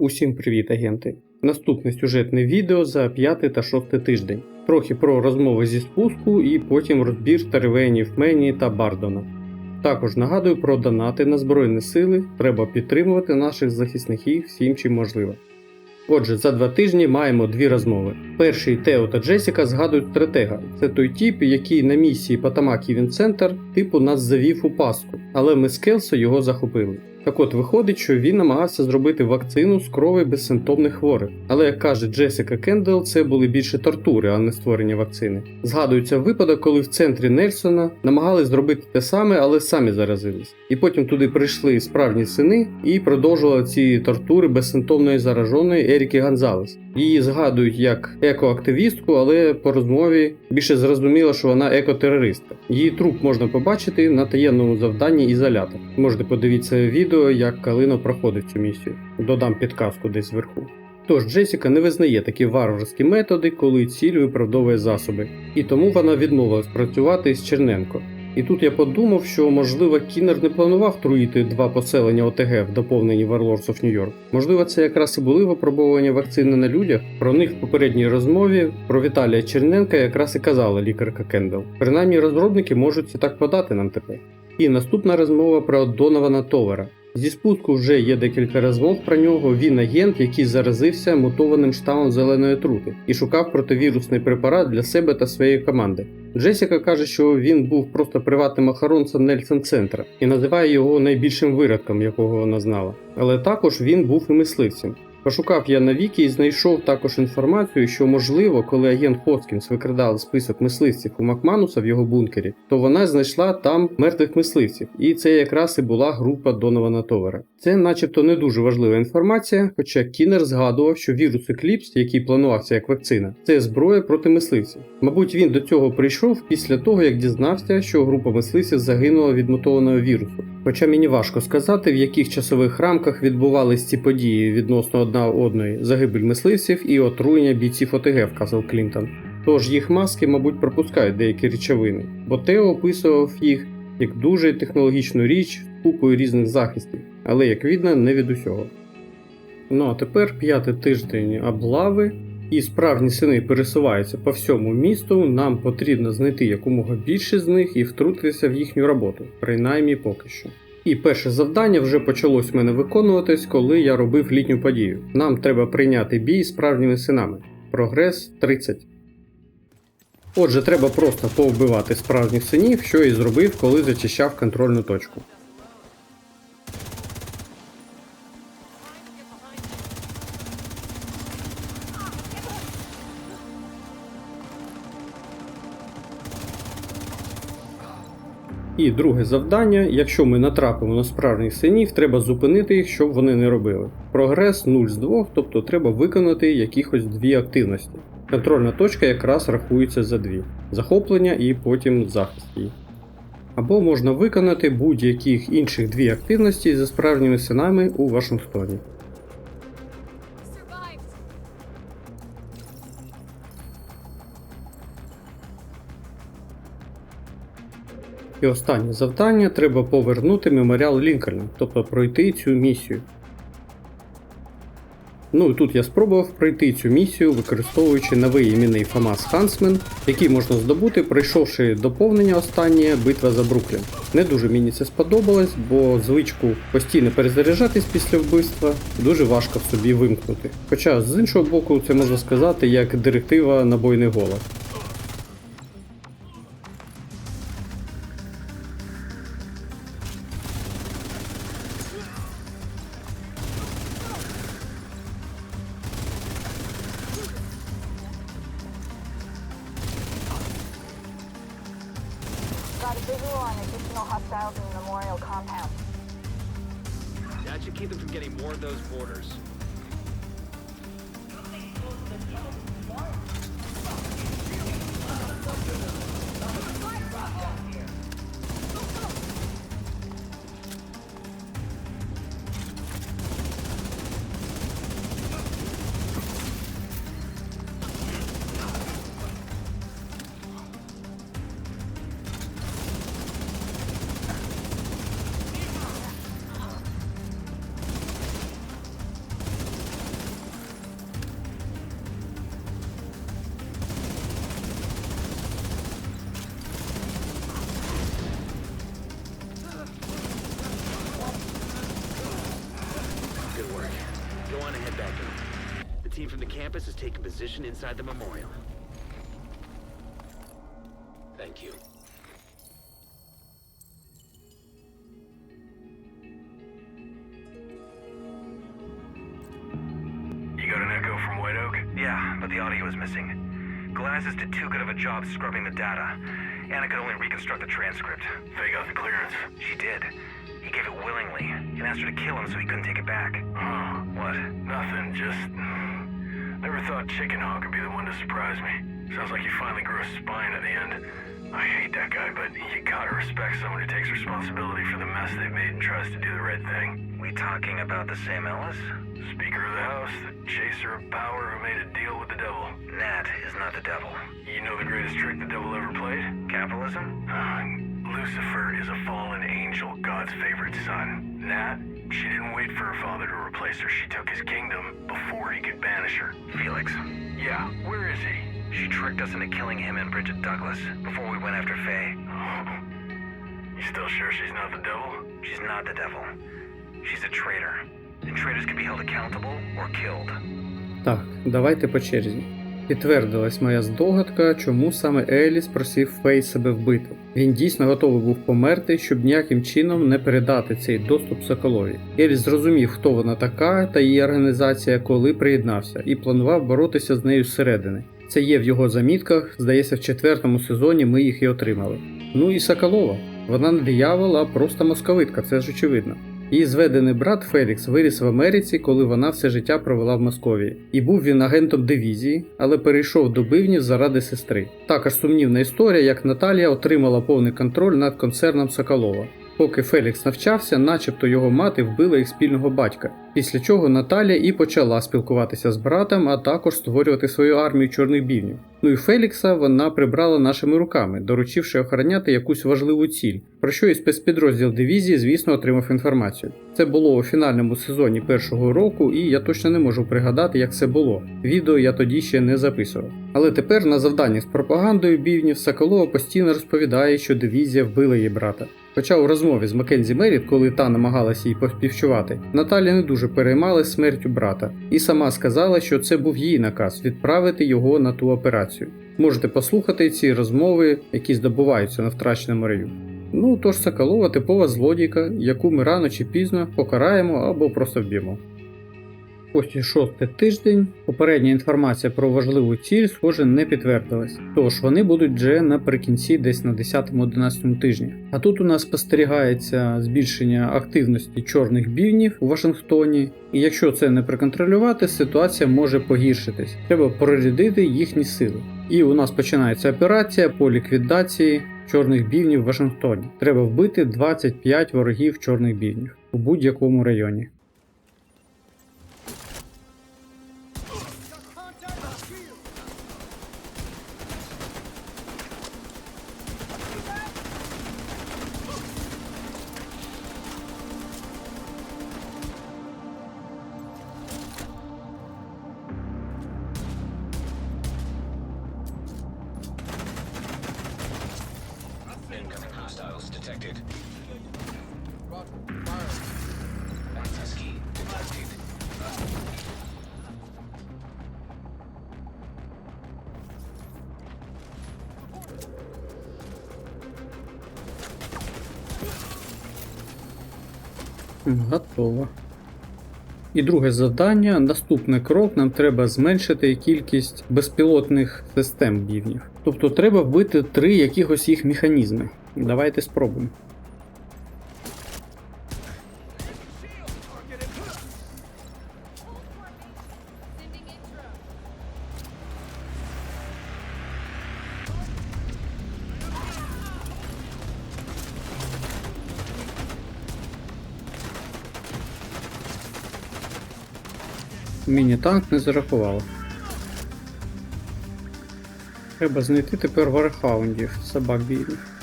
Усім привіт, агенти! Наступне сюжетне відео за 5 та 6 тиждень. Трохи про розмови зі спуску і потім розбір теревенів Мені та Бардона. Також нагадую про донати на Збройні Сили. Треба підтримувати наших захисників всім чим можливо. Отже, за два тижні маємо дві розмови. Перший Тео та Джесіка згадують стратега. Це той тіп, який на місії Потамак Івент Центр типу нас завів у паску, але ми з Келсо його захопили. Так от виходить, що він намагався зробити вакцину з крови безсимптомних хворих. Але як каже Джесіка Кендел, це були більше тортури, а не створення вакцини. Згадується випадок, коли в центрі Нельсона намагались зробити те саме, але самі заразились. І потім туди прийшли справжні сини і продовжували ці тортури безсимптомної зараженої Еріки Гонзалес. Її згадують як екоактивістку, але по розмові більше зрозуміло, що вона екотерористка. Її труп можна побачити на таємному завданні ізолятор. Можете подивитися відео, як Калино проходить цю місію. Додам підказку десь зверху. Тож Джесіка не визнає такі варварські методи, коли ціль виправдовує засоби, і тому вона відмовилась працювати з Черненко. І тут я подумав, що можливо Кінер не планував труїти два поселення ОТГ в доповненні Warlords of New York. Можливо, це якраз і були випробування вакцини на людях. Про них в попередній розмові про Віталія Черненка якраз і казала лікарка Кендел. Принаймні розробники можуть це так подати нам тепер. І наступна розмова про Донована Товера. Зі спуску вже є декілька розмов про нього. Він агент, який заразився мутованим штамом зеленої трути і шукав противірусний препарат для себе та своєї команди. Джесіка каже, що він був просто приватним охоронцем Нельсон Центра і називає його найбільшим виродком, якого вона знала. Але також він був і мисливцем. Пошукав я на Вікі і знайшов також інформацію, що можливо, коли агент Хоскінс викрадав список мисливців у Макмануса в його бункері, то вона знайшла там мертвих мисливців, і це якраз і була група Донована Товера. Це, начебто, не дуже важлива інформація, хоча Кінер згадував, що вірус Екліпс, який планувався як вакцина, це зброя проти мисливців. Мабуть, він до цього прийшов після того, як дізнався, що група мисливців загинула від мутованого вірусу. Хоча мені важко сказати, в яких часових рамках відбувались ці події відносно одна одної загибель мисливців і отруєння бійців ОТГ вказав Клінтон. Тож їх маски, мабуть, пропускають деякі речовини, бо Тео описував їх як дуже технологічну річ купою різних захистів, але як видно, не від усього. Ну а тепер п'ятий тиждень облави, і справжні сини пересуваються по всьому місту. Нам потрібно знайти якомога більше з них і втрутитися в їхню роботу, принаймні поки що. І перше завдання вже почалось в мене виконуватись, коли я робив літню подію. Нам треба прийняти бій з справжніми синами. Прогрес 30. Отже, треба просто повбивати справжніх синів, що і зробив, коли зачищав контрольну точку. І друге завдання: якщо ми натрапимо на справжніх синів, треба зупинити їх, щоб вони не робили. Прогрес 0 з 2, тобто треба виконати якихось дві активності. Контрольна точка якраз рахується за дві: захоплення і потім захист її. Або можна виконати будь-яких інших дві активності за справжніми синами у Вашингтоні. І останнє завдання треба повернути меморіал Лінкольна, тобто пройти цю місію. Ну і тут я спробував пройти цю місію, використовуючи новий іменний ФАМАС Хансмен, який можна здобути, пройшовши доповнення останнє битва за Бруклін. Не дуже мені це сподобалось, бо звичку постійно перезаряджатись після вбивства дуже важко в собі вимкнути. Хоча з іншого боку, це можна сказати як директива набойний голос. Visual on additional hostiles in the memorial compound. That should keep them from getting more of those borders. Team from the campus has taken position inside the memorial. Thank you. You got an echo from White Oak? Yeah, but the audio is missing. Glasses did too good of a job scrubbing the data. Anna could only reconstruct the transcript. They got the clearance? She did. He gave it willingly and asked her to kill him so he couldn't take it back. Oh, what? Nothing, just... Never thought Chicken Hawk would be the one to surprise me. Sounds like you finally grew a spine at the end. I hate that guy, but you gotta respect someone who takes responsibility for the mess they've made and tries to do the right thing. We talking about the same Ellis? Speaker of the House, the chaser of power who made a deal with the devil. Nat is not the devil. You know the greatest trick the devil ever played? Capitalism? Uh, Lucifer is a fallen angel, God's favorite son. Nat, she didn't wait for her father to replace her. She took his kingdom before he could banish her. Felix? Yeah, where is he? She tricked us into killing him and Bridget Douglas before we went after Faye. You still sure she's not the devil? She's not the devil. She's a traitor. And traitors can be held accountable or killed. Так, давайте по черзі. Підтвердилась моя здогадка, чому саме Еліс просив Фей себе вбити. Він дійсно готовий був померти, щоб ніяким чином не передати цей доступ Соколові. Еліс зрозумів, хто вона така та її організація, коли приєднався, і планував боротися з нею зсередини. Це є в його замітках, здається, в четвертому сезоні ми їх і отримали. Ну і Соколова. Вона не диявол, а просто московитка, це ж очевидно. Її зведений брат Фелікс виріс в Америці, коли вона все життя провела в Московії. І був він агентом дивізії, але перейшов до бивнів заради сестри. Також сумнівна історія, як Наталія отримала повний контроль над концерном Соколова. Поки Фелікс навчався, начебто його мати вбила їх спільного батька. Після чого Наталія і почала спілкуватися з братом, а також створювати свою армію чорних бівнів. Ну і Фелікса вона прибрала нашими руками, доручивши охороняти якусь важливу ціль, про що і спецпідрозділ дивізії, звісно, отримав інформацію. Це було у фінальному сезоні першого року, і я точно не можу пригадати, як це було. Відео я тоді ще не записував. Але тепер на завданні з пропагандою бівнів Соколова постійно розповідає, що дивізія вбила її брата. Хоча у розмові з Маккензі Меріт, коли та намагалася їй поспівчувати, Наталя не дуже переймалась смертю брата і сама сказала, що це був її наказ відправити його на ту операцію. Можете послухати ці розмови, які здобуваються на втраченому раю. Ну тож Соколова типова злодійка, яку ми рано чи пізно покараємо або просто вб'ємо. Ось шостий тиждень. Попередня інформація про важливу ціль, схоже, не підтвердилась. Тож вони будуть вже наприкінці, десь на 10-11 тижні. А тут у нас спостерігається збільшення активності чорних бівнів у Вашингтоні, і якщо це не проконтролювати, ситуація може погіршитись. Треба прорядити їхні сили. І у нас починається операція по ліквідації чорних бівнів в Вашингтоні. Треба вбити 25 ворогів чорних бівнів у будь-якому районі. Detected. Готово. І друге завдання. Наступний крок нам треба зменшити кількість безпілотних систем бівнів. Тобто треба вбити три якихось їх механізми. Давайте спробуємо. Міні-танк не зарахувало. Треба знайти тепер вархаундів, собак бійних.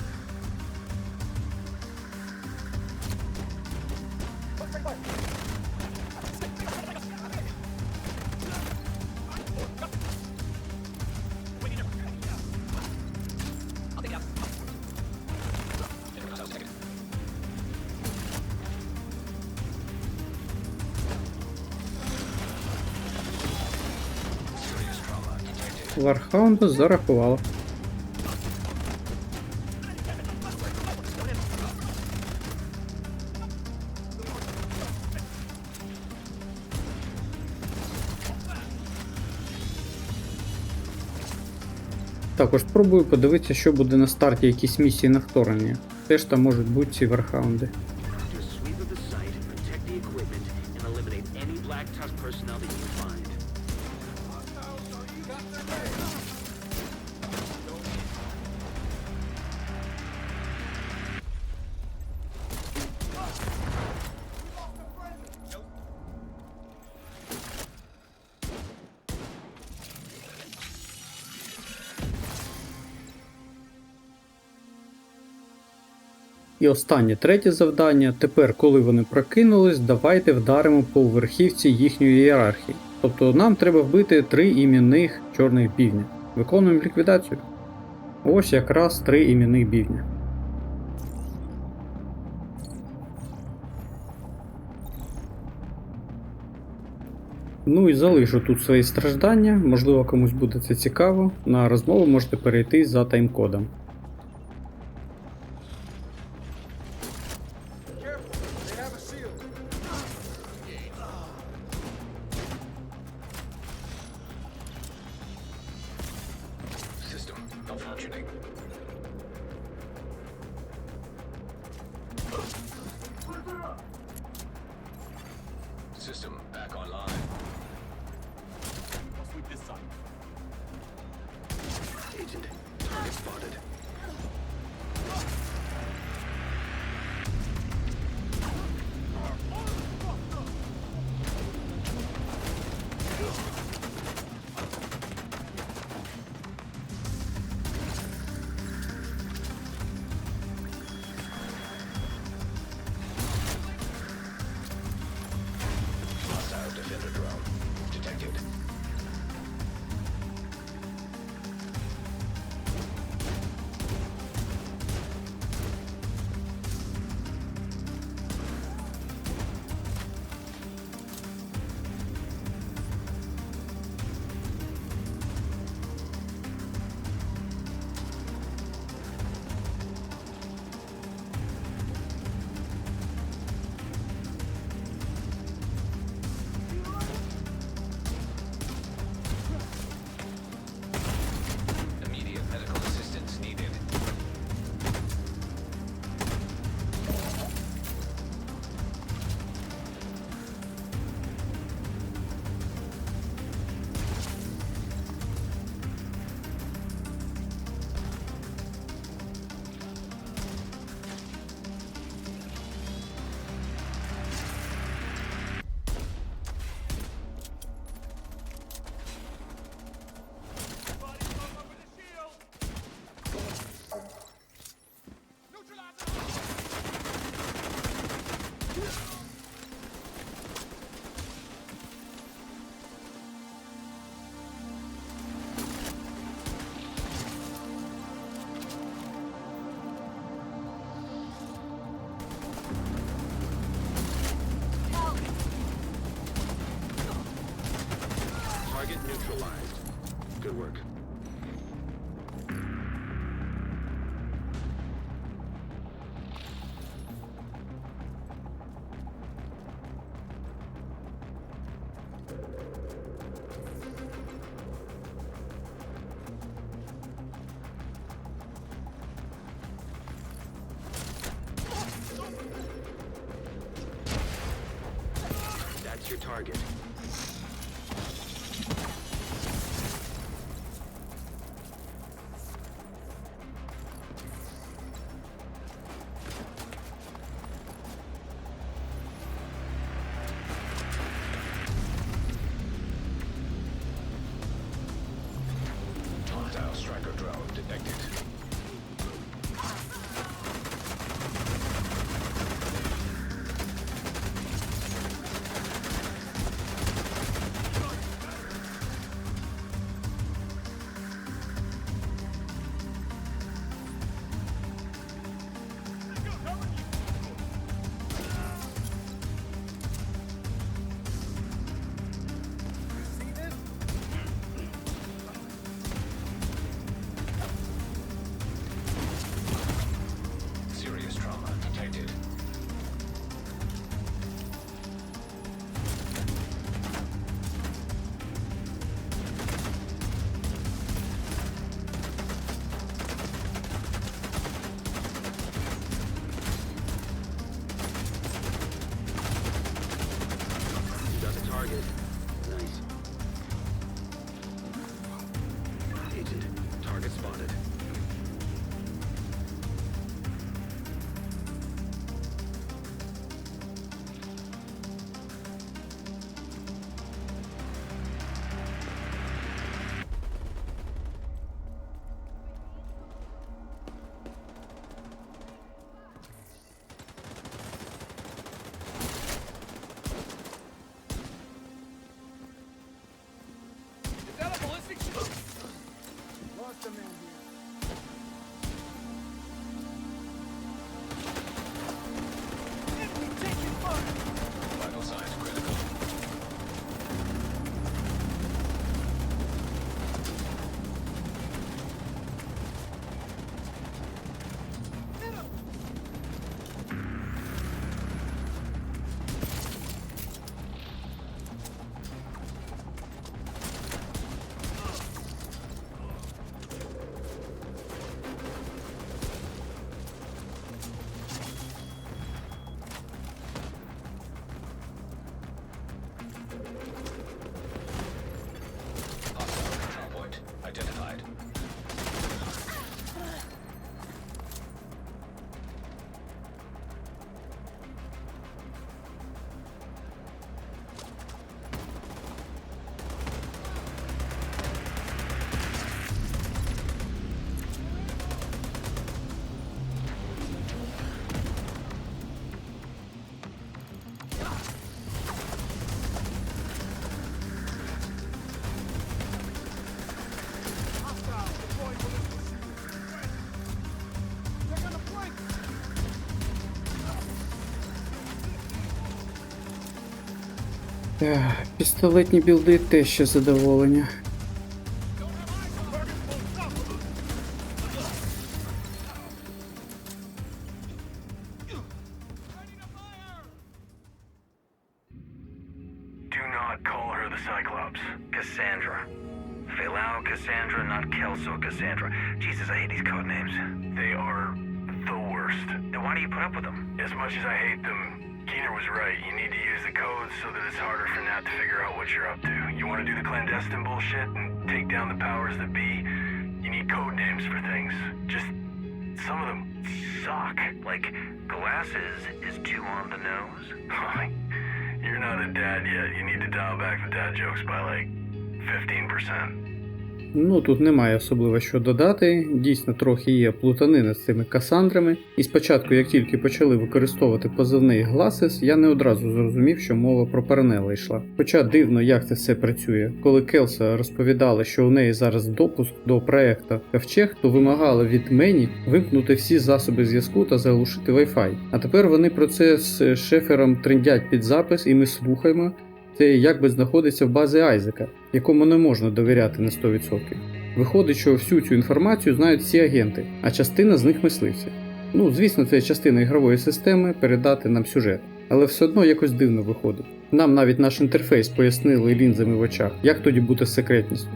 Вархаунда зарахувало. Також спробую подивитися, що буде на старті якісь місії на вторгнення. Теж там можуть бути ці вархаунди. І останнє третє завдання. Тепер, коли вони прокинулись, давайте вдаримо по верхівці їхньої ієрархії. Тобто нам треба вбити три імінних чорних бівня. Виконуємо ліквідацію. Ось якраз три імінних бівня. Ну і залишу тут свої страждання, можливо комусь буде це цікаво. На розмову можете перейти за таймкодом. Neutralized. Good work. Пістолетні білди те ще задоволення. Names for things. Just some of them suck. Like glasses is too on the nose. You're not a dad yet. You need to dial back the dad jokes by like 15%. Ну тут немає особливо що додати. Дійсно, трохи є плутанина з цими касандрами. І спочатку, як тільки почали використовувати позивний Glasses, я не одразу зрозумів, що мова про Парнела йшла. Хоча дивно, як це все працює. Коли Келса розповідала, що у неї зараз допуск до проекту Ковчег, то вимагала від Мені вимкнути всі засоби зв'язку та заглушити Wi-Fi. А тепер вони про це з шефером трендять під запис, і ми слухаємо. Це якби знаходиться в базі Айзека, якому не можна довіряти на 100%. Виходить, що всю цю інформацію знають всі агенти, а частина з них мисливці. Ну, звісно, це частина ігрової системи передати нам сюжет, але все одно якось дивно виходить. Нам навіть наш інтерфейс пояснили лінзами в очах, як тоді бути з секретністю.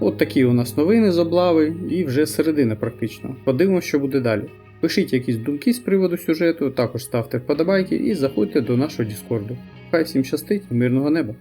От такі у нас новини з облави, і вже середина практично. Подивимося, що буде далі. Пишіть якісь думки з приводу сюжету, також ставте вподобайки і заходьте до нашого Діскорду. Хай всім щастить, мирного неба!